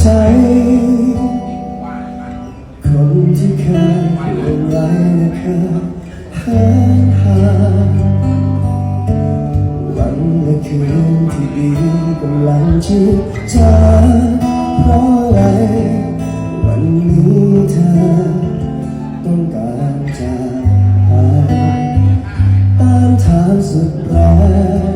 ใจ คนที่เคยห่วงใยนะครับหายหาวันและคืนที่ดีกำลังจืดจางเพราะอะไร วันนี้เธอต้องการจาตามทางสุดแรง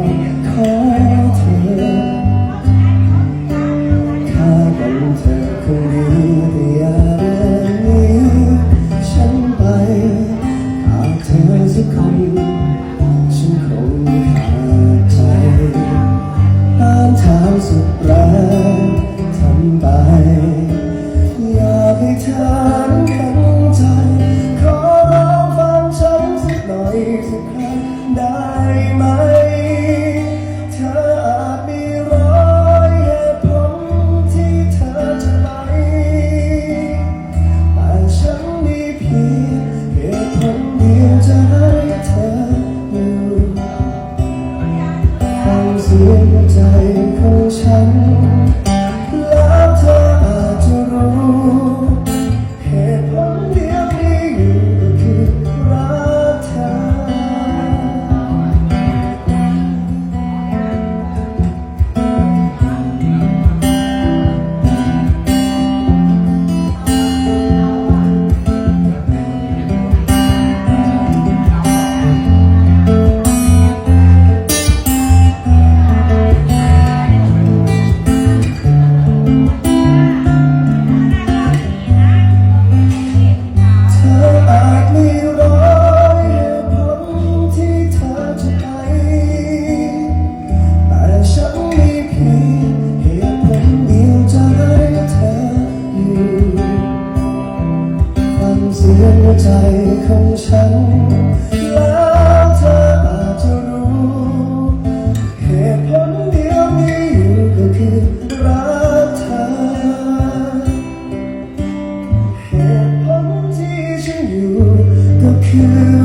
ให้ของฉัน ใจของฉัน แล้วเธออาจจะรู้ เหตุผลเดียวมีอยู่ก็คือรักเธอ เหตุผลที่ฉันอยู่ก็คือ